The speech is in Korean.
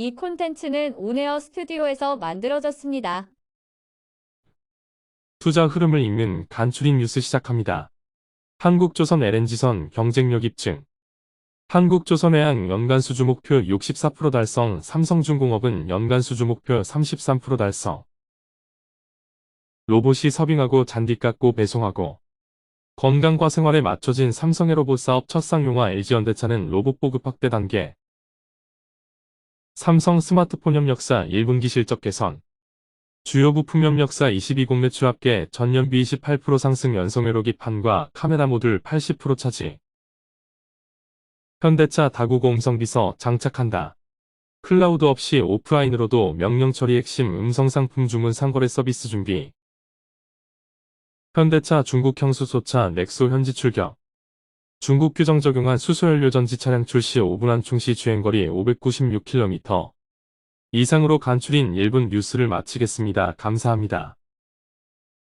이 콘텐츠는 온에어 스튜디오에서 만들어졌습니다. 투자 흐름을 읽는 간추린 뉴스 시작합니다. 한국조선 LNG선 경쟁력 입증 한국조선해양 연간 수주 목표 64% 달성 삼성중공업은 연간 수주 목표 33% 달성 로봇이 서빙하고 잔디 깎고 배송하고 건강과 생활에 맞춰진 삼성의 로봇 사업 첫 상용화 LG현대차는 로봇 보급 확대 단계 삼성 스마트폰 협력사 1분기 실적 개선 주요 부품 협력사 22공 매출 합계 전년비 28% 상승 연성회로 기판과 카메라 모듈 80% 차지. 현대차 다구공성 비서 장착한다. 클라우드 없이 오프라인으로도 명령 처리 핵심 음성 상품 주문 상거래 서비스 준비. 현대차 중국 형 수소차 넥소 현지 출격. 중국 규정 적용한 수소연료 전지 차량 출시 5분 안 충시 주행거리 596km. 이상으로 간추린 1분 뉴스를 마치겠습니다. 감사합니다.